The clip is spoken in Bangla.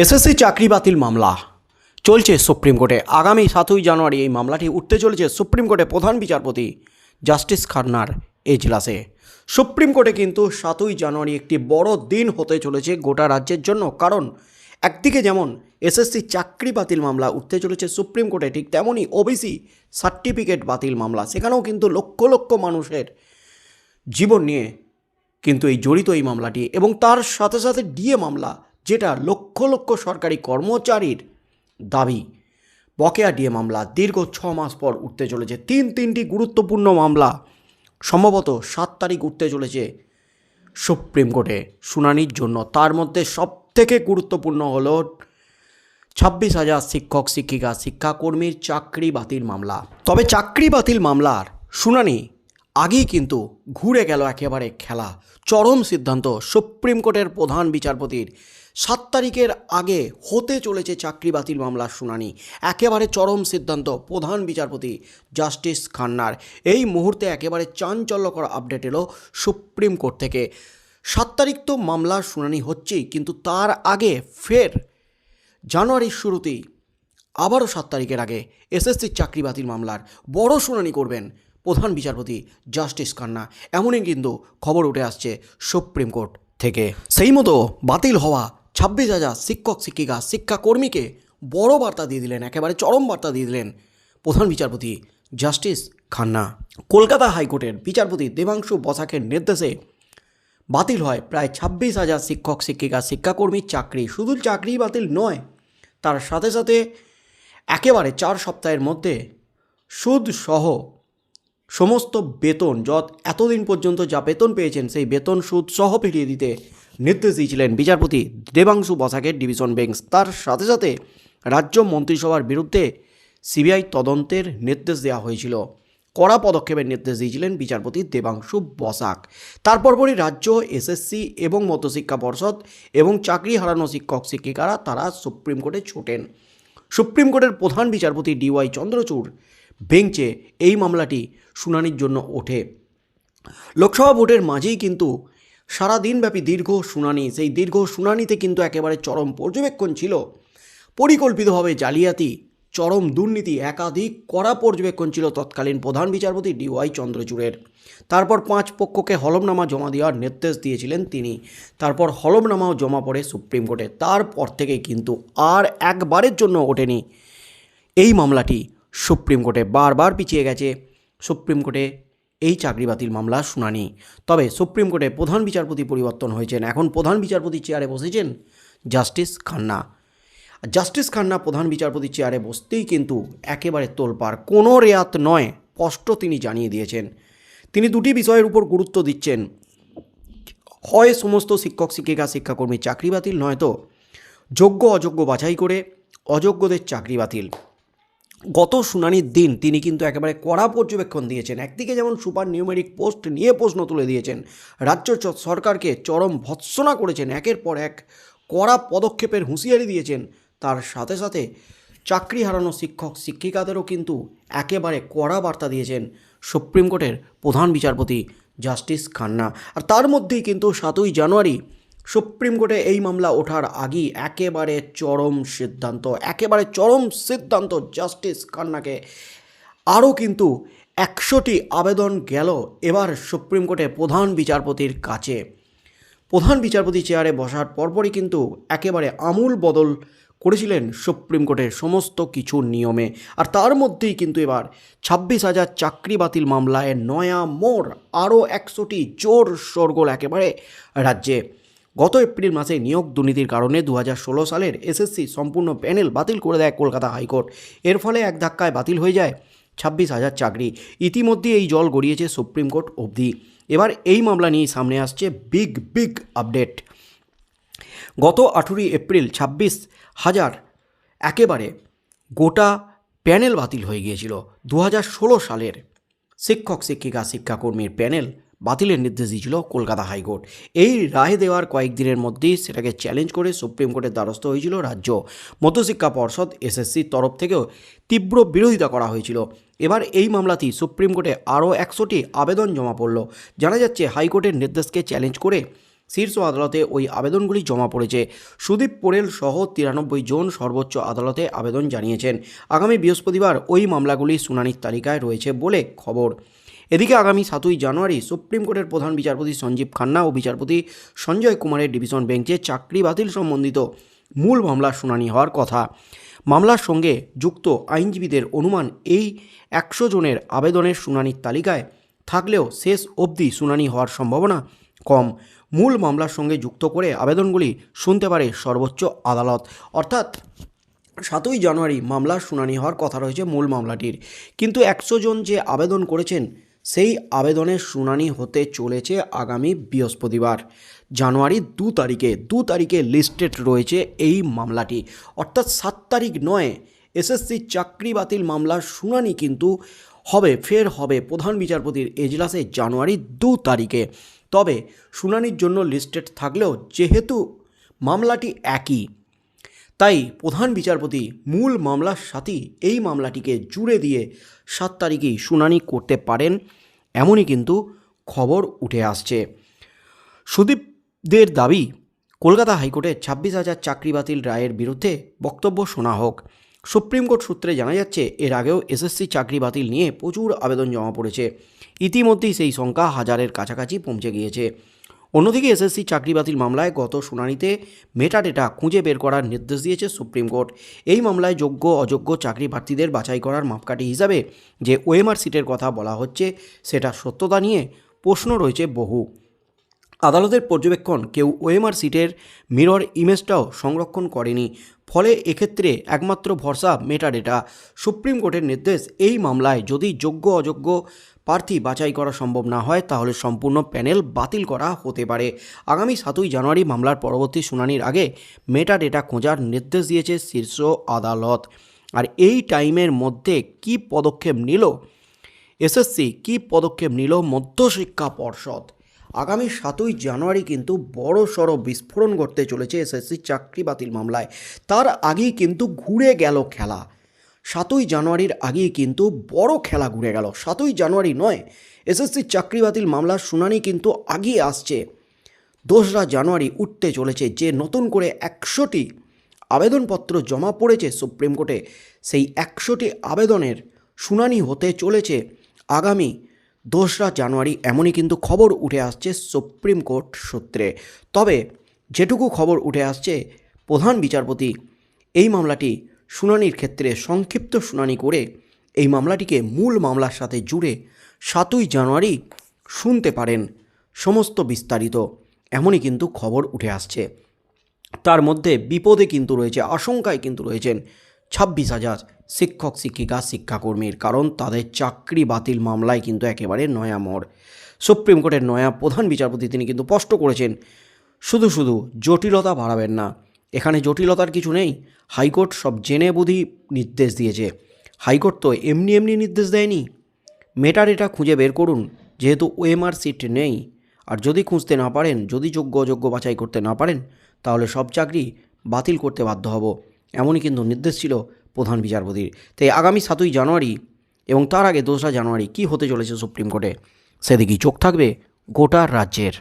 এসএসসি চাকরি বাতিল মামলা। চলছে সুপ্রিম কোর্টে। আগামী সাতই জানুয়ারি এই মামলাটি উঠতে চলেছে সুপ্রিম কোর্টে প্রধান বিচারপতি জাস্টিস খান্নার এজলাসে। সুপ্রিম কোর্টে কিন্তু সাতই জানুয়ারি একটি বড় দিন হতে চলেছে গোটা রাজ্যের জন্য। কারণ একদিকে যেমন এসএসসি চাকরি বাতিল মামলা উঠতে চলেছে সুপ্রিম কোর্টে, ঠিক তেমনই ওবিসি সার্টিফিকেট বাতিল মামলা। সেখানেও কিন্তু লক্ষ লক্ষ মানুষের জীবন নিয়ে কিন্তু এই জড়িত এই মামলাটি। এবং তার সাথে সাথে ডিএ মামলা যেটা লক্ষ লক্ষ সরকারি কর্মচারীর দাবি। বকেয়া ডিএ মামলা দীর্ঘ ছ মাস পর উঠতে চলেছে। তিন তিনটি গুরুত্বপূর্ণ মামলা, সম্ভবত সাত তারিখ উঠতে চলেছে সুপ্রিম কোর্টে শুনানির জন্য। তার মধ্যে সবথেকে গুরুত্বপূর্ণ হল ছাব্বিশ হাজার শিক্ষক, শিক্ষিকা, শিক্ষাকর্মীর চাকরি বাতিল মামলা। তবে চাকরি বাতিল মামলার শুনানি আগেই কিন্তু ঘুরে গেল একেবারে খেলা। চরম সিদ্ধান্ত সুপ্রিম কোর্টের প্রধান বিচারপতির। সাত তারিখের আগে হতে চলেছে চাকরি বাতিল মামলার শুনানি। একেবারে চরম সিদ্ধান্ত প্রধান বিচারপতি জাস্টিস খান্নার। এই মুহূর্তে একেবারে চাঞ্চল্যকর আপডেট এলো সুপ্রিম কোর্ট থেকে। সাত তারিখ তো মামলার শুনানি হচ্ছেই, কিন্তু তার আগে ফের জানুয়ারির শুরুতেই আবারও সাত তারিখের আগে এসএসসির চাকরি বাতিল মামলার বড় শুনানি করবেন প্রধান বিচারপতি জাস্টিস খান্না। এমনই কিন্তু খবর উঠে আসছে সুপ্রিম কোর্ট থেকে। সেই মতো বাতিল হওয়া ছাব্বিশ হাজার শিক্ষক, শিক্ষিকা, শিক্ষাকর্মীকে বড় বার্তা দিয়ে দিলেন, একেবারে চরম বার্তা দিয়ে দিলেন প্রধান বিচারপতি জাস্টিস খান্না। কলকাতা হাইকোর্টের বিচারপতি দেবাংশু বসাকের নির্দেশে বাতিল হয় প্রায় ছাব্বিশ হাজার শিক্ষক, শিক্ষিকা শিক্ষাকর্মীর চাকরি। শুধু চাকরি বাতিল নয়, তার সাথে সাথে একেবারে চার সপ্তাহের মধ্যে সুদ সহ সমস্ত বেতন, যত এতদিন পর্যন্ত যা বেতন পেয়েছেন, সেই বেতন সুদ সহ ফিরিয়ে দিতে নির্দেশ দিয়েছিলেন বিচারপতি দেবাংশু বসাকের ডিভিশন বেঞ্চ। তার সাথে সাথে রাজ্য মন্ত্রিসভার বিরুদ্ধে সিবিআই তদন্তের নির্দেশ দেওয়া হয়েছিল। কড়া পদক্ষেপের নির্দেশ দিয়েছিলেন বিচারপতি দেবাংশু বসাক। তারপর পরই রাজ্য, এসএসসি এবং মধ্যশিক্ষা পর্ষদ এবং চাকরি হারানো শিক্ষক, শিক্ষিকারা তারা সুপ্রিম কোর্টে ছোটেন। সুপ্রিম কোর্টের প্রধান বিচারপতি ডিওয়াই চন্দ্রচূড় বেঞ্চে এই মামলাটি শুনানির জন্য ওঠে। লোকসভা ভোটের মাঝেই কিন্তু সারা দিনব্যাপী দীর্ঘ শুনানি, সেই দীর্ঘ শুনানিতে কিন্তু একেবারে চরম পর্যবেক্ষণ ছিল। পরিকল্পিতভাবে জালিয়াতি, চরম দুর্নীতি, একাধিক কড়া পর্যবেক্ষণ ছিল তৎকালীন প্রধান বিচারপতি ডিওয়াই চন্দ্রচূড়ের। তারপর পাঁচ পক্ষকে হলমনামা জমা দেওয়ার নির্দেশ দিয়েছিলেন তিনি। তারপর হলফনামাও জমা পড়ে সুপ্রিম কোর্টে। তারপর থেকে কিন্তু আর একবারের জন্য ওঠেনি এই মামলাটি। সুপ্রিম কোর্টে বারবার পিছিয়ে গেছে। সুপ্রিম কোর্টে এই চাকরি বাতিল মামলা শুনানি। তবে সুপ্রিম কোর্টে প্রধান বিচারপতি পরিবর্তন হয়েছেন। এখন প্রধান বিচারপতি চেয়ারে বসেছেন জাস্টিস খান্না। জাস্টিস খান্না প্রধান বিচারপতি চেয়ারে বসতেই কিন্তু একেবারে তোলপাড়। কোনো রেয়াত নয়, স্পষ্ট তিনি জানিয়ে দিয়েছেন। তিনি দুটি বিষয়ের উপর গুরুত্ব দিচ্ছেন। হয় সমস্ত শিক্ষক, শিক্ষিকা, শিক্ষাকর্মী চাকরি বাতিল নয়তো যোগ্য, অযোগ্য বাছাই করে অযোগ্যদের চাকরি বাতিল। গত শুনানির দিন তিনি কিন্তু একেবারে কড়া পর্যবেক্ষণ দিয়েছেন। একদিকে যেমন সুপার নিউমেরিক পোস্ট নিয়ে প্রশ্ন তুলে দিয়েছেন, রাজ্য সরকারকে চরম ভৎসনা করেছেন, একের পর এক কড়া পদক্ষেপের হুঁশিয়ারি দিয়েছেন। তার সাথে সাথে চাকরি হারানো শিক্ষক শিক্ষিকাদেরও কিন্তু একেবারে কড়া বার্তা দিয়েছেন সুপ্রিম কোর্টের প্রধান বিচারপতি জাস্টিস খান্না। আর তার মধ্যেই কিন্তু সাতই জানুয়ারি সুপ্রিম কোর্টে এই মামলা ওঠার আগেই একেবারে চরম সিদ্ধান্ত, একেবারে চরম সিদ্ধান্ত। জাস্টিস খান্নাকে আরও কিন্তু একশোটি আবেদন গেল এবার সুপ্রিম কোর্টে প্রধান বিচারপতির কাছে। প্রধান বিচারপতি চেয়ারে বসার পরপরই কিন্তু একেবারে আমূল বদল করেছিলেন সুপ্রিম কোর্টের সমস্ত কিছু নিয়মে। আর তার মধ্যেই কিন্তু এবার ছাব্বিশ হাজার চাকরি বাতিল মামলায় নয়া মোড়, আরও একশোটি জোর শোরগোল একেবারে রাজ্যে। গত এপ্রিল মাসে নিয়োগ দুর্নীতির কারণে দু হাজার ষোলো সালের এসএসসি সম্পূর্ণ প্যানেল বাতিল করে দেয় কলকাতা হাইকোর্ট। এর ফলে এক ধাক্কায় বাতিল হয়ে যায় ছাব্বিশ হাজার চাকরি। ইতিমধ্যে এই জল গড়িয়েছে সুপ্রিম কোর্ট অবধি। এবার এই মামলা নিয়ে সামনে আসছে বিগ বিগ আপডেট। গত আঠেরোই এপ্রিল ছাব্বিশ হাজার একেবারে গোটা প্যানেল বাতিল হয়ে গিয়েছিল। দু সালের শিক্ষক, শিক্ষিকা, শিক্ষাকর্মীর প্যানেল বাতিলের নির্দেশ দিয়েছিল কলকাতা হাইকোর্ট। এই রায় দেওয়ার কয়েকদিনের মধ্যেই সেটাকে চ্যালেঞ্জ করে সুপ্রিম কোর্টের দ্বারস্থ হয়েছিল রাজ্য। মধ্যশিক্ষা পর্ষদ এসএসসির তরফ থেকেও তীব্র বিরোধিতা করা হয়েছিল। এবার এই মামলাটি সুপ্রিম কোর্টে আরও একশোটি আবেদন জমা পড়ল। জানা যাচ্ছে, হাইকোর্টের নির্দেশকে চ্যালেঞ্জ করে শীর্ষ আদালতে ওই আবেদনগুলি জমা পড়েছে। সুদীপ পোরেল সহ তিরানব্বই জন সর্বোচ্চ আদালতে আবেদন জানিয়েছেন। আগামী বৃহস্পতিবার ওই মামলাগুলি শুনানির তালিকায় রয়েছে বলে খবর। এদিকে আগামী সাতই জানুয়ারি সুপ্রিম কোর্টের প্রধান বিচারপতি সঞ্জীব খান্না ও বিচারপতি সঞ্জয় কুমারের ডিভিশন বেঞ্চে চাকরি বাতিল সম্বন্ধিত মূল মামলার শুনানি হওয়ার কথা। মামলার সঙ্গে যুক্ত আইনজীবীদের অনুমান এই একশো জনের আবেদনের শুনানির তালিকায় থাকলেও শেষ অবধি শুনানি হওয়ার সম্ভাবনা কম। মূল মামলার সঙ্গে যুক্ত করে আবেদনগুলি শুনতে পারে সর্বোচ্চ আদালত। অর্থাৎ সাতই জানুয়ারি মামলার শুনানি হওয়ার কথা রয়েছে মূল মামলাটির। কিন্তু একশো জন যে আবেদন করেছেন সেই আবেদনের শুনানি হতে চলেছে আগামী বৃহস্পতিবার। জানুয়ারি দু তারিখে দু তারিখে লিস্টেড রয়েছে এই মামলাটি। অর্থাৎ সাত তারিখ নয়, এসএসসি চাকরি বাতিল মামলার শুনানি কিন্তু হবে, ফের হবে প্রধান বিচারপতির এজলাসে জানুয়ারি দু তারিখে। তবে শুনানির জন্য লিস্টেড থাকলেও যেহেতু মামলাটি একই তাই প্রধান বিচারপতি মূল মামলার সাথেই এই মামলাটিকে জুড়ে দিয়ে সাত তারিখেই শুনানি করতে পারেন, এমনই কিন্তু খবর উঠে আসছে। সুদীপদের দাবি, কলকাতা হাইকোর্টে ছাব্বিশ হাজার চাকরি বাতিল রায়ের বিরুদ্ধে বক্তব্য শোনা হোক। সুপ্রিম কোর্ট সূত্রে জানা যাচ্ছে, এর আগেও এসএসসি চাকরি বাতিল নিয়ে প্রচুর আবেদন জমা পড়েছে। ইতিমধ্যেই সেই সংখ্যা হাজারের কাছাকাছি পৌঁছে গিয়েছে। অন্যদিকে এসএসসি চাকরি বাতিল মামলায় গত শুনানিতে মেটাডেটা খুঁজে বের করার নির্দেশ দিয়েছে সুপ্রিম কোর্ট। এই মামলায় যোগ্য, অযোগ্য চাকরি প্রার্থীদের বাছাই করার মাপকাঠি হিসাবে যে ওএমআর সিটের কথা বলা হচ্ছে, সেটা সত্যতা নিয়ে প্রশ্ন রয়েছে বহু। আদালতের পর্যবেক্ষণ, কেউ ওএমআর সিটের মিরর ইমেজটাও সংরক্ষণ করেনি। ফলে এক্ষেত্রে একমাত্র ভরসা মেটাডেটা। সুপ্রিম কোর্টের নির্দেশ, এই মামলায় যদি যোগ্য, অযোগ্য প্রার্থী বাছাই করা সম্ভব না হয়, তাহলে সম্পূর্ণ প্যানেল বাতিল করা হতে পারে। আগামী সাতই জানুয়ারি মামলার পরবর্তী শুনানির আগে মেটা ডেটা খোঁজার নির্দেশ দিয়েছে শীর্ষ আদালত। আর এই টাইমের মধ্যে কি পদক্ষেপ নিল? এসএসসি কী পদক্ষেপ নিল? মধ্যশিক্ষা পর্ষদ। আগামী সাতই জানুয়ারি কিন্তু বড় সড় বিস্ফোরণ ঘটতে চলেছে এসএসসি চাকরি বাতিল মামলায়। তার আগেই কিন্তু ঘুরে গেল খেলা। সাতই জানুয়ারির আগেই কিন্তু বড় খেলা ঘুরে গেল। সাতই জানুয়ারি নয়, এসএসসি চাকরি বাতিল মামলার শুনানি কিন্তু আগিয়ে আসছে। দোসরা জানুয়ারি উঠতে চলেছে যে নতুন করে একশোটি আবেদনপত্র জমা পড়েছে সুপ্রিম কোর্টে, সেই একশোটি আবেদনের শুনানি হতে চলেছে আগামী দোসরা জানুয়ারি, এমনই কিন্তু খবর উঠে আসছে সুপ্রিম কোর্ট সূত্রে। তবে যেটুকু খবর উঠে আসছে, প্রধান বিচারপতি এই মামলাটি শুনানির ক্ষেত্রে সংক্ষিপ্ত শুনানি করে এই মামলাটিকে মূল মামলার সাথে জুড়ে সাতই জানুয়ারি শুনতে পারেন সমস্ত বিস্তারিত। এমনই কিন্তু খবর উঠে আসছে। তার মধ্যে বিপদে কিন্তু রয়েছে, আশঙ্কায় কিন্তু রয়েছেন ছাব্বিশ হাজার শিক্ষক, শিক্ষিকা, শিক্ষাকর্মীর, কারণ তাদের চাকরি বাতিল মামলায় কিন্তু একেবারে নয়া মোড়। সুপ্রিম কোর্টের নয়া প্রধান বিচারপতি তিনি কিন্তু স্পষ্ট করেছেন, শুধু শুধু জটিলতা বাড়াবেন না এখানে জটিলতার কিছু নেই। হাইকোর্ট সব জেনে বুঝি নির্দেশ দিয়েছে। হাইকোর্ট তো এমনি এমনি নির্দেশ দেয়নি। মেটার এটা খুঁজে বের করুন, যেহেতু ওএমআর সিট নেই। আর যদি খুঁজতে না পারেন, যদি যোগ্য অযোগ্য বাছাই করতে না পারেন, তাহলে সব চাকরি বাতিল করতে বাধ্য হব। এমনই কিন্তু নির্দেশ ছিল প্রধান বিচারপতির। তাই আগামী সাতই জানুয়ারি এবং তার আগে দোসরা জানুয়ারি কী হতে চলেছে সুপ্রিম কোর্টে? সেদিকেই চোখ থাকবে গোটা রাজ্যের।